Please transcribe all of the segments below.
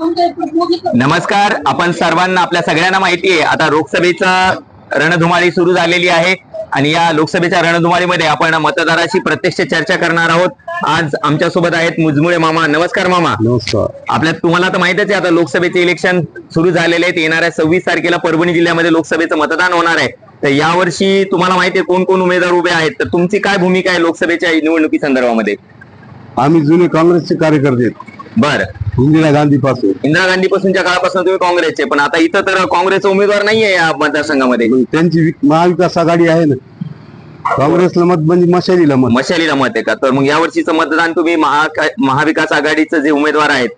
नमस्कार आपण सर्वांना आपल्या सगळ्यांना माहिती आहे आता लोकसभेचा रणधुमाळी सुरू झालेली आहे आणि या लोकसभेच्या रणधुमाळीमध्ये आपण मतदाराशी प्रत्यक्ष चर्चा करणार आहोत. आज आमच्यासोबत आहेत मुजमुळे मामा. नमस्कार मामा. नमस्कार. आपल्या तुम्हाला तर माहितच आहे आता लोकसभेचे इलेक्शन सुरू झालेले आहेत. येणाऱ्या सव्वीस तारखेला परभणी जिल्ह्यामध्ये लोकसभेचं मतदान होणार आहे. तर यावर्षी तुम्हाला माहिती आहे कोण कोण उमेदवार उभे आहेत. तर तुमची काय भूमिका आहे लोकसभेच्या निवडणुकी संदर्भामध्ये आम्ही जुने काँग्रेसचे कार्यकर्ते. बरं. इंदिरा गांधी पासून. इंदिरा गांधी पासूनच्या काळापासून तुम्ही काँग्रेसचे पण आता इथं तर काँग्रेसचा उमेदवार नाहीये या मतदारसंघामध्ये. त्यांची वि- महाविकास आघाडी आहे ना. काँग्रेसला मत म्हणजे मशालीला मत. मशालीला मत आहे का? तर मग या वर्षीचं मतदान तुम्ही महा- महाविकास आघाडीचे जे उमेदवार आहेत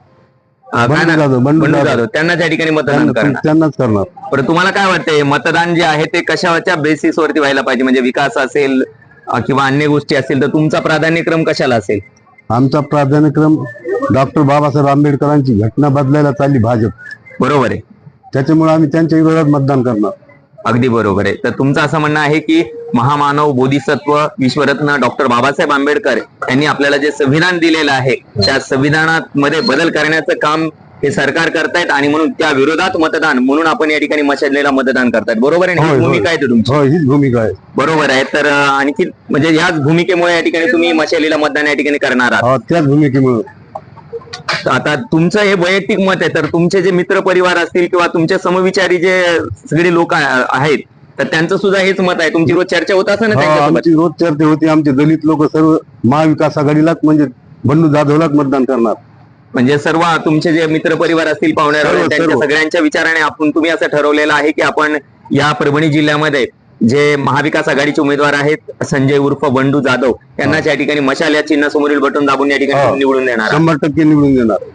अं, काय बंडू ना- जाधव, बंडू बंडू जाधव. जाधव त्यांना त्या ठिकाणी मतदान त्यांना- करणार. त्यांनाच करणार. बरं तुम्हाला काय वाटतंय मतदान जे आहे ते कशाच्या बेसिस वरती व्हायला पाहिजे? म्हणजे विकास असेल अं, किंवा अन्य गोष्टी असतील तर तुमचा प्राधान्यक्रम कशाला असेल? आमचा प्राधान्यक्रम डॉक्टर बाबासाहेब आंबेडकरांची घटना बदलायला चालली भाजप. बरोबर आहे. त्याच्यामुळे आम्ही त्यांच्या विरोधात मतदान करणार. अगदी बरोबर आहे. तर तुमचं असं म्हणणं आहे की महामानव बोधिसत्व विश्वरत्न डॉक्टर बाबासाहेब आंबेडकर यांनी आपल्याला जे संविधान दिलेलं आहे त्या संविधानामध्ये बदल करण्याचं काम हे सरकार करतायत आणि म्हणून त्या विरोधात मतदान म्हणून आपण या ठिकाणी मशालीला मतदान करतायत. बरोबर आहे ना? होय, ही होय. भूमिका आहे तुमची. हो हीच भूमिका आहे. बरोबर आहे. तर अं, आणखी म्हणजे याच भूमिकेमुळे या ठिकाणी तुम्ही मशालीला मतदान या ठिकाणी करणार आहात. हो, त्याच भूमिकेमुळे. आता तुमचं हे वैयक्तिक मत आहे तर तुमचे जे मित्र परिवार असतील किंवा तुमचे समविचारी जे सगळे लोक आहेत तर त्यांचं सुद्धा हेच मत आहे. तुमची रोज चर्चा होत असं ना आमची रोज चर्चा होती. आमचे दलित लोक सर्व महाविकास आघाडीलाच म्हणजे बंडू जाधवलाच मतदान करणार. म्हणजे सर्व तुमचे जे मित्र परिवार असतील पाहुणे सर्व, त्यांच्या सर्व. सगळ्यांच्या विचाराने आपण तुम्ही असं ठरवलेलं आहे की आपण या परभणी जिल्ह्यामध्ये जे महाविकास आघाडीचे उमेदवार आहेत संजय उर्फ बंडू जाधव यांनाच या ठिकाणी मशाल या चिन्हासमोरील बटन दाबून या ठिकाणी. निवडून देणार. शंभर टक्के निवडून देणार.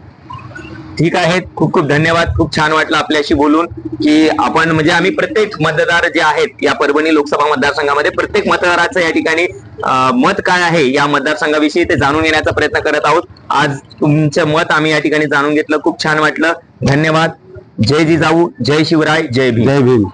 ठीक आहे. खूप खूप धन्यवाद. खूप छान वाटलं आपल्याशी बोलून की आपण म्हणजे आम्ही प्रत्येक मतदार जे आहेत या परभणी लोकसभा मतदारसंघामध्ये प्रत्येक मतदाराचं या ठिकाणी मत काय आहे या मतदारसंघाविषयी ते जाणून घेण्याचा प्रयत्न करत आहोत. आज तुमचं मत आम्ही या ठिकाणी जाणून घेतलं. खूप छान वाटलं. धन्यवाद. जय जिजाऊ. जय शिवराय. जय भीम. जय भीम.